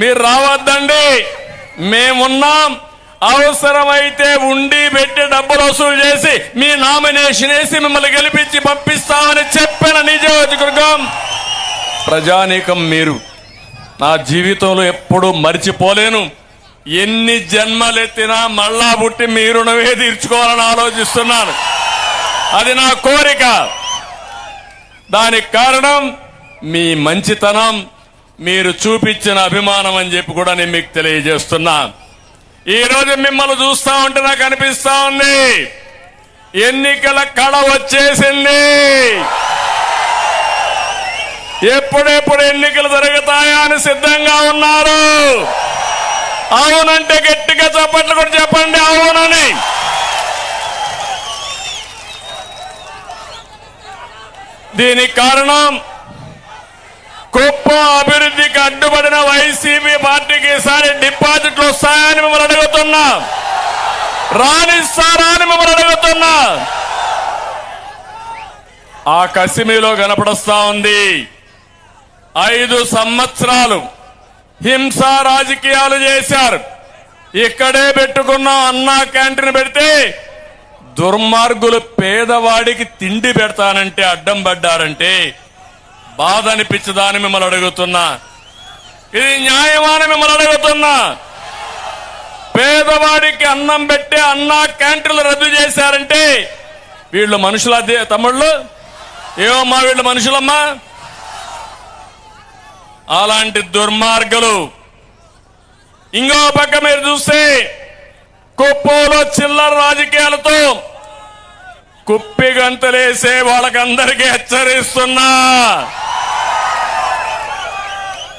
మీరు రావద్దండి. మేమున్నాం. అవసరమైతే ఉండి పెట్టి డబ్బులు వసూలు చేసి మీ నామినేషన్ వేసి మిమ్మల్ని గెలిపించి పంపిస్తామని చెప్పిన నియోజకవర్గం. ప్రజానీకం మీరు. నా జీవితంలో ఎప్పుడూ మర్చిపోలేను. ఎన్ని జన్మలెత్తినా మళ్ళా పుట్టి మీ రుణమే తీర్చుకోవాలని ఆలోచిస్తున్నాను. అది నా కోరిక. దానికి కారణం మీ మంచితనం. మీరు చూపించిన అభిమానం అని చెప్పి కూడా నేను మీకు తెలియజేస్తున్నా. ఈరోజు మిమ్మల్ని చూస్తా ఉంటే నాకు అనిపిస్తా ఉంది. ఎన్నికల కళ వచ్చేసింది. ఎప్పుడెప్పుడు ఎన్నికలు జరుగుతాయా అని సిద్ధంగా ఉన్నారు. అవునంటే గట్టిగా చప్పట్లు కూడా చెప్పండి అవునని. దీనికి కారణం గొప్ప అభివృద్ధికి అడ్డుపడిన వైసీపీ పార్టీకి ఈసారి డిపాజిట్లు వస్తాయని మిమ్మల్ని అడుగుతున్నా. రాణిస్తారా అని మిమ్మల్ని అడుగుతున్నా. ఆ కసిమిలో కనపడస్తా ఉంది. ఐదు సంవత్సరాలు హింస రాజకీయాలు చేశారు. ఇక్కడే పెట్టుకున్న అన్నా క్యాంటీన్ పెడితే దుర్మార్గులు పేదవాడికి తిండి పెడతానంటే అడ్డం పడ్డారంటే బాధ అనిపించదా అని మిమ్మల్ని అడుగుతున్నా. ఇది న్యాయమాన మిమ్మల్ని అడుగుతున్నా. పేదవాడికి అన్నం పెట్టి అన్న క్యాంటీన్లు రద్దు చేశారంటే వీళ్ళు మనుషుల దే- తమ్ముళ్ళు? ఏమమ్మా వీళ్ళు మనుషులమ్మా? అలాంటి దుర్మార్గులు. ఇంకో పక్క మీరు చూస్తే కుప్పంలో చిల్లర రాజకీయాలతో కుప్పి గంతలేసే వాళ్ళకందరికీ హెచ్చరిస్తున్నా.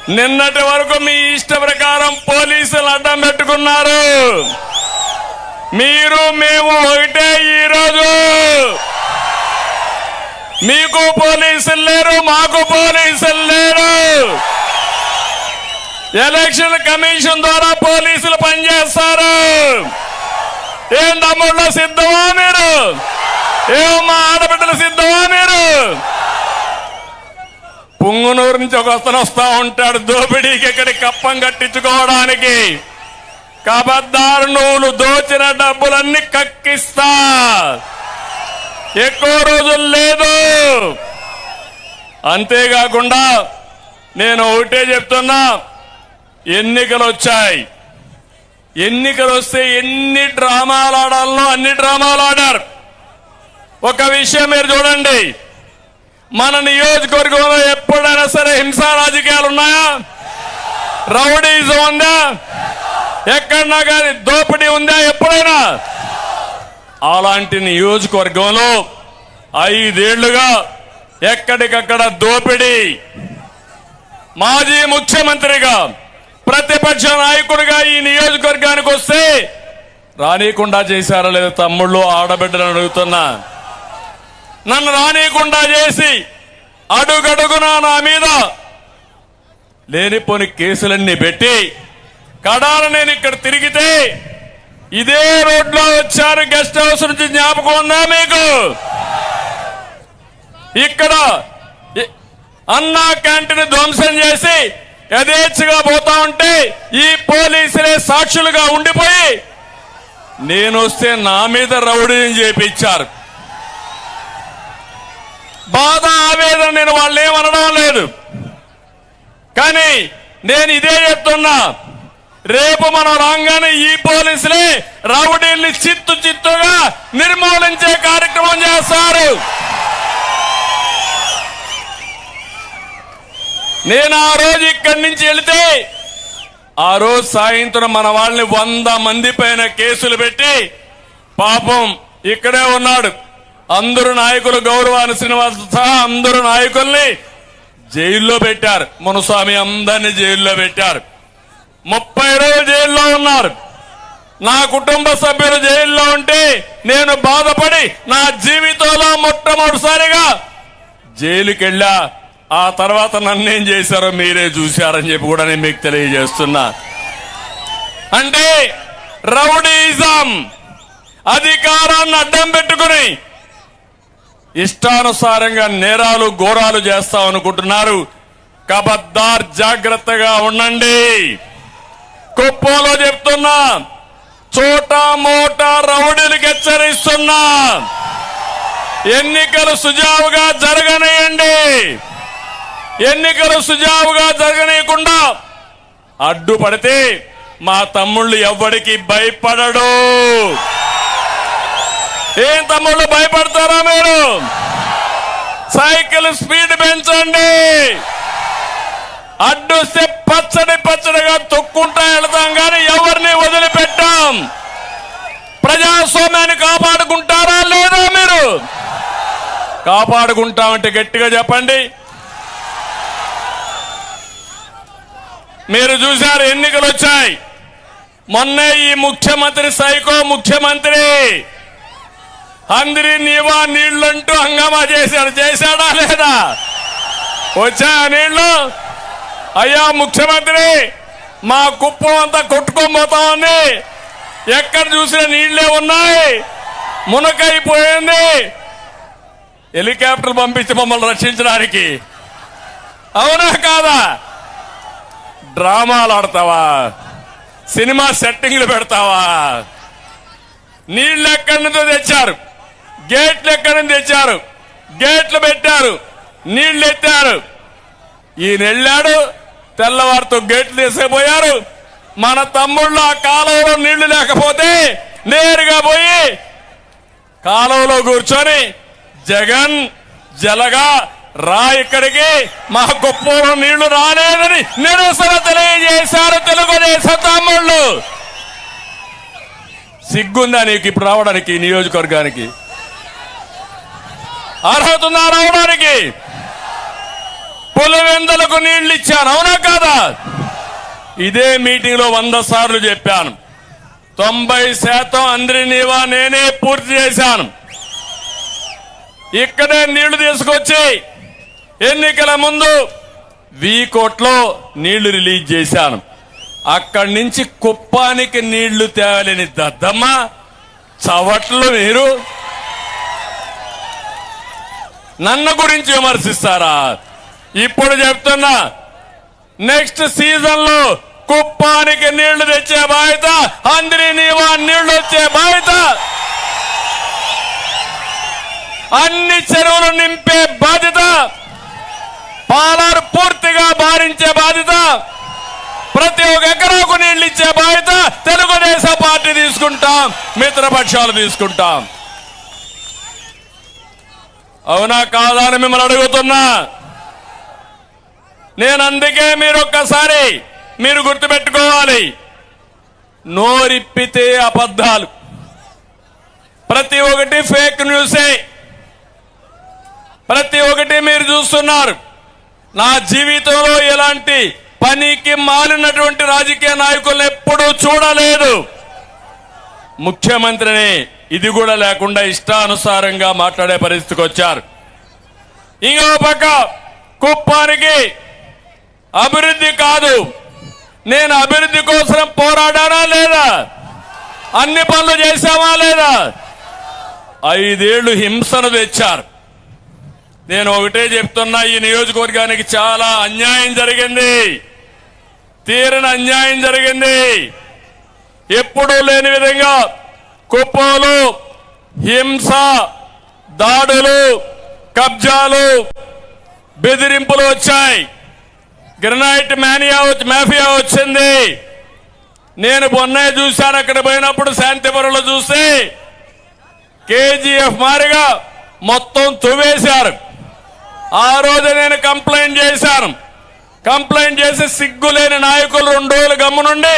నిన్నటి వరకు మీ ఇష్ట ప్రకారం పోలీసులు అడ్డం పెట్టుకున్నారు. మీరు మేము ఒకటే ఈరోజు. మీకు పోలీసులు లేరు మాకు పోలీసులు లేరు. ఎలక్షన్ కమిషన్ ద్వారా పోలీసులు పనిచేస్తారు. ఏం తమ్ముళ్ళు సిద్ధమా మీరు? ఏం మా ఆడబిడ్డలు సిద్ధమా మీరు పుంగునూరు నుంచి ఒక వస్తను వస్తా ఉంటాడు దోపిడీకి ఇక్కడి కప్పం కట్టించుకోవడానికి. కబద్దారు నువ్వు దోచిన డబ్బులన్నీ కక్కిస్తా. ఎక్కువ రోజులు లేదు. అంతేకాకుండా నేను ఒకటే చెప్తున్నా ఎన్నికలు వచ్చాయి. ఎన్నికలు వస్తే ఎన్ని డ్రామాలు ఆడాలనో అన్ని డ్రామాలు ఆడారు. ఒక విషయం మీరు చూడండి. మన నియోజకవర్గంలో ఎప్పుడైనా సరే హింసా రాజకీయాలు ఉన్నాయా? రౌడీజం ఉందా? ఎక్కడన్నా కానీ దోపిడీ ఉందా ఎప్పుడైనా? అలాంటి నియోజకవర్గంలో ఐదేళ్ళుగా ఎక్కడికక్కడ దోపిడీ. మాజీ ముఖ్యమంత్రిగా ప్రతిపక్ష నాయకుడిగా ఈ నియోజకవర్గానికి వస్తే రానియకుండా చేశారా లేదా తమ్ముళ్ళు ఆడబిడ్డలను అడుగుతున్నా. నన్ను రానియకుండా చేసి అడుగడుగునా నా మీద? లేనిపోని కేసులన్నీ పెట్టి కడాల నేను ఇక్కడ తిరిగితే ఇదే రోడ్లో వచ్చారు గెస్ట్ హౌస్ నుంచి జ్ఞాపకం ఉందా మీకు? ఇక్కడ అన్నా క్యాంటీన్ ధ్వంసం చేసి యథేచ్ఛగా పోతా ఉంటే ఈ పోలీసులే సాక్షులుగా ఉండిపోయి నేను వస్తే నా మీద రౌడీని చేపించారు. బాధ ఆవేదన నేను వాళ్ళు ఏమనడం లేదు. కానీ నేను ఇదే చెప్తున్నా. రేపు మనం రాగానే ఈ పోలీసులే రౌడీల్ని చిత్తు చిత్తుగా నిర్మూలించే కార్యక్రమం చేస్తారు. నేను ఆ రోజు ఇక్కడి నుంచి వెళితే ఆ రోజు సాయంత్రం మన వాళ్ళని వంద మంది పైన కేసులు పెట్టి పాపం ఇక్కడే ఉన్నాడు. అందరు నాయకులు గౌరవాన్ని శ్రీనివాస్ సహా అందరు నాయకుల్ని జైల్లో పెట్టారు. మునుస్వామి అందరినీ జైల్లో పెట్టారు. ముప్పై రోజులు జైల్లో ఉన్నారు. నా కుటుంబ సభ్యులు జైల్లో ఉంటే నేను బాధపడి నా జీవితంలో మొట్టమొదటిసారిగా జైలుకి వెళ్ళా ఆ తర్వాత నన్నేం చేశారో మీరే చూశారని చెప్పి కూడా నేను మీకు తెలియజేస్తున్నా. అంటే రౌడీజం అధికారాన్ని అడ్డం పెట్టుకుని ఇష్టానుసారంగా నేరాలు ఘోరాలు చేస్తాం అనుకుంటున్నారు. కబద్దార్ జాగ్రత్తగా ఉండండి. కుప్పంలో చెప్తున్నా చోట మోట రౌడీలకు హెచ్చరిస్తున్నా ఎన్నికలు సుజావుగా జరగనియండి. ఎన్నికలు సుజావుగా జరగనీయకుండా అడ్డుపడితే మా తమ్ముళ్ళు ఎవ్వడికి భయపడడు. ఏం తమ్ముళ్ళు భయపడతారా మీరు? సైకిల్ స్పీడ్ పెంచండి. అడ్డుస్తే పచ్చడి పచ్చడిగా తొక్కుంటా వెళతాం కానీ ఎవరిని వదిలిపెట్టాం? ప్రజాస్వామ్యాన్ని కాపాడుకుంటారా లేదా మీరు? కాపాడుకుంటామంటే గట్టిగా చెప్పండి. మీరు చూశారు ఎన్నికలు వచ్చాయి మొన్న ఈ ముఖ్యమంత్రి సైకో ముఖ్యమంత్రి అందరి నీవా నీళ్ళంటూ హంగామా చేశాడు చేశాడా లేదా? వచ్చా నీళ్ళు? అయ్యా ముఖ్యమంత్రి మా కుప్పం అంతా కొట్టుకోబోతామని ఎక్కడ చూసినా నీళ్ళే ఉన్నాయి. మునకైపోయింది హెలికాప్టర్ పంపించి మమ్మల్ని రక్షించడానికి. అవునా కాదా? డ్రామాలు ఆడతావా? సినిమా సెట్టింగ్లు పెడతావా? నీళ్ళు ఎక్కడి నుంచో తెచ్చారు. గేట్లు ఎక్కడి నుంచి తెచ్చారు. గేట్లు పెట్టారు. నీళ్ళు ఎత్తారు. ఈయన వెళ్ళాడు. తెల్లవారితో గేట్లు తీసుకుపోయారు మన తమ్ముళ్ళు ఆ కాలువలో నీళ్ళు లేకపోతే నేరుగా పోయి కాలువలో కూర్చొని జగన్ జలగా రా ఇక్కడికి. మా గొప్ప నీళ్ళు రాలేదని నిరసన తెలియజేశారు తెలుగుదేశం తమ్ముళ్ళు. సిగ్గుందా నీకు ఇప్పుడు రావడానికి నియోజకవర్గానికి? అర్హత ఉందా రావడానికి పులివెందులకు నీళ్ళు ఇచ్చాను. అవునా కాదా? ఇదే మీటింగ్లో వంద సార్లు చెప్పాను. తొంభై శాతం అందరి నీవా నేనే పూర్తి చేశాను. ఇక్కడే నీళ్ళు తీసుకొచ్చి ఎన్నికల ముందు వీకోట్లో నీళ్ళు రిలీజ్ చేశాను. అక్కడి నుంచి కుప్పానికి నీళ్ళు తేవలేని దద్దమ్మ చవట్లు మీరు నన్ను గురించి విమర్శిస్తారా? ఇప్పుడు చెప్తున్నా నెక్స్ట్ సీజన్లో కుప్పానికి నీళ్ళు తెచ్చే బాధ్యత అందరి నీవా నీళ్ళు వచ్చే బాధ్యత. అన్ని చెరువులు నింపే బాధ్యత పాలారు పూర్తిగా భారించే బాధ్యత ప్రతి ఒక్క ఎకరాకు నీళ్ళు ఇచ్చే బాధ్యత తెలుగుదేశం పార్టీ తీసుకుంటాం మిత్రపక్షాలు తీసుకుంటాం. అవునా కాదా అని మిమ్మల్ని అడుగుతున్నా. నేను అందుకే మీరు ఒక్కసారి మీరు గుర్తుపెట్టుకోవాలి. నోరిప్పితే అబద్ధాలు. ప్రతి ఒక్కటి ఫేక్ న్యూసే. ప్రతి ఒక్కటి మీరు చూస్తున్నారు. నా జీవితంలో ఎలాంటి పనికి మాలినటువంటి రాజకీయ నాయకులను ఎప్పుడూ చూడలేదు. ముఖ్యమంత్రిని ఇది కూడా లేకుండా ఇష్టానుసారంగా మాట్లాడే పరిస్థితికి వచ్చారు. ఇంకో పక్క కుప్పానికి అభివృద్ధి కాదు. నేను అభివృద్ధి కోసం పోరాడానా లేదా? అన్ని పనులు చేశామా లేదా? ఐదేళ్ళు హింసను తెచ్చారు. నేను ఒకటే చెప్తున్నా ఈ నియోజకవర్గానికి చాలా అన్యాయం జరిగింది. తీరని అన్యాయం జరిగింది. ఎప్పుడూ లేని విధంగా కుప్పలు హింస దాడులు కబ్జాలు బెదిరింపులు వచ్చాయి. గ్రనైట్ మానియా వచ్చి మాఫియా వచ్చింది. నేను మొన్నే చూశాను అక్కడ పోయినప్పుడు శాంతిపురంలో చూస్తే కేజీఎఫ్ మారిగా మొత్తం తువేశారు ఆ రోజు నేను కంప్లైంట్ చేశాను. కంప్లైంట్ చేసి సిగ్గులేని నాయకులు రెండు రోజులు గమ్మునుండి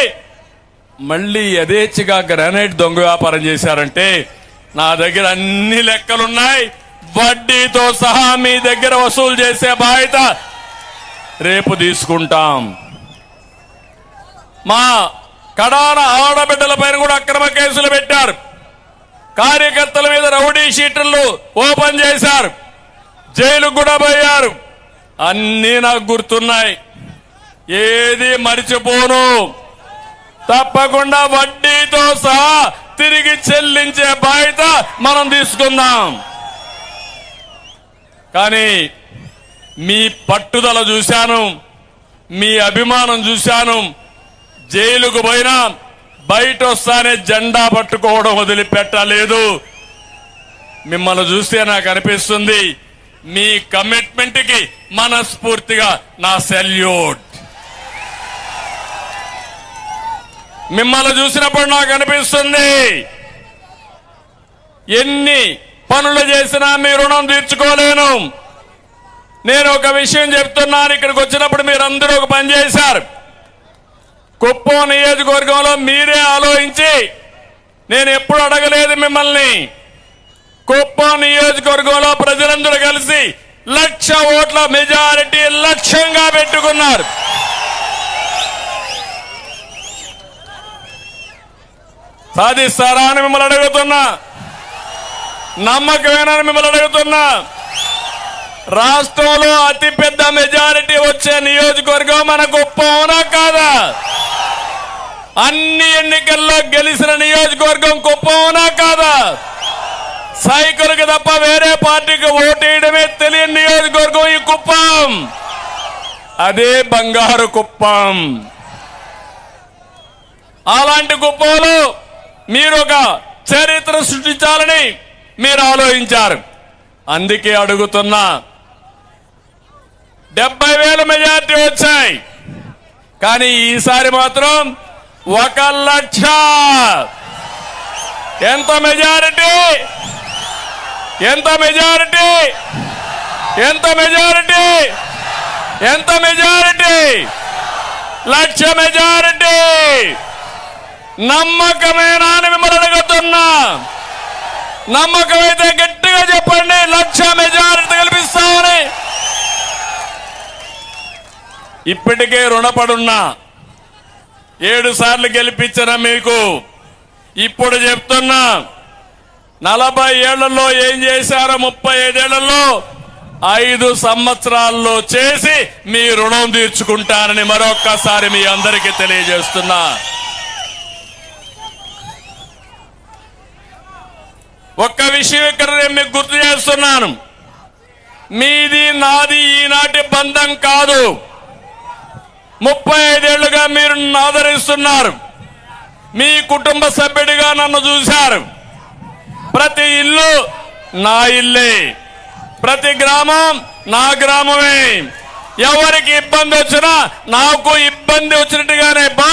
మళ్ళీ యథేచ్ఛగా గ్రానైట్ దొంగ వ్యాపారం చేశారంటే నా దగ్గర అన్ని లెక్కలున్నాయి. వడ్డీతో సహా మీ దగ్గర వసూలు చేసే బాధ్యత రేపు తీసుకుంటాం. మా కడాన ఆడబిడ్డల పైన కూడా అక్రమ కేసులు పెట్టారు. కార్యకర్తల మీద రౌడీ షీటర్లు ఓపెన్ చేశారు. జైలుకు కూడా పోయారు. అన్నీ నాకు గుర్తున్నాయి. ఏది మరిచిపోను. తప్పకుండా వడ్డీతో సహా తిరిగి చెల్లించే బాధ్యత మనం తీసుకుందాం. కానీ మీ పట్టుదల చూశాను మీ అభిమానం చూశాను జైలుకు పోయినా బయట వస్తానే జెండా పట్టుకోవడం వదిలిపెట్టలేదు. మిమ్మల్ని చూస్తే నాకు అనిపిస్తుంది మీ కమిట్మెంట్కి మనస్ఫూర్తిగా నా సెల్యూట్. మిమ్మల్ని చూసినప్పుడు నాకు అనిపిస్తుంది. ఎన్ని పనులు చేసినా మీ రుణం తీర్చుకోలేను. నేను ఒక విషయం చెప్తున్నాను ఇక్కడికి వచ్చినప్పుడు మీరందరూ ఒక పని చేశారు. కుప్పం నియోజకవర్గంలో మీరే ఆలోచించి నేను ఎప్పుడు అడగలేదు మిమ్మల్ని. కుప్పం నియోజకవర్గంలో ప్రజలందరూ కలిసి లక్ష ఓట్ల మెజారిటీ లక్ష్యంగా పెట్టుకున్నారు. సాధిస్తారా అని మిమ్మల్ని అడుగుతున్నా. నమ్మకమేనని మిమ్మల్ని అడుగుతున్నా. రాష్ట్రంలో అతిపెద్ద మెజారిటీ వచ్చే నియోజకవర్గం మన గొప్ప అవునా కాదా? అన్ని ఎన్నికల్లో గెలిచిన నియోజకవర్గం గొప్ప అవునా కాదా? సైకిల్కి తప్ప వేరే పార్టీకి ఓటేయడమే తెలియని నియోజకవర్గం ఈ కుప్పం. అదే బంగారు కుప్పం. అలాంటి కుప్పంలో మీరు ఒక చరిత్ర సృష్టించాలని మీరు ఆలోచించారు. అందుకే అడుగుతున్నా డెబ్బై వేల మెజార్టీ వచ్చాయి. కానీ ఈసారి మాత్రం ఒక లక్ష. ఎంత మెజారిటీ? ఎంత మెజారిటీ? ఎంత మెజారిటీ? ఎంత మెజారిటీ? లక్ష మెజారిటీ. నమ్మకమేనా అని మిమ్మల్ని అడుగుతున్నా. నమ్మకమైతే గట్టిగా చెప్పండి లక్ష మెజారిటీ కల్పిస్తామని ఇప్పటికే రుణపడున్నా. ఏడు సార్లు గెలిపించిన మీకు ఇప్పుడు చెప్తున్నా నలభై ఏళ్ళలో ఏం చేశారో ముప్పై ఐదేళ్ళలో ఐదు సంవత్సరాల్లో చేసి మీ రుణం తీర్చుకుంటారని మరొక్కసారి మీ అందరికీ తెలియజేస్తున్నా. ఒక్క విషయం ఇక్కడ నేను మీకు గుర్తు చేస్తున్నాను. మీది నాది ఈనాటి బంధం కాదు. ముప్పై ఐదేళ్ళుగా మీరు ఆదరిస్తున్నారు. మీ కుటుంబ సభ్యుడిగా నన్ను చూశారు. ప్రతి ఇల్లు నా ఇల్లే. ప్రతి గ్రామం నా గ్రామమే. ఎవరికి ఇబ్బంది వచ్చినా నాకు ఇబ్బంది వచ్చినట్టుగానే భావి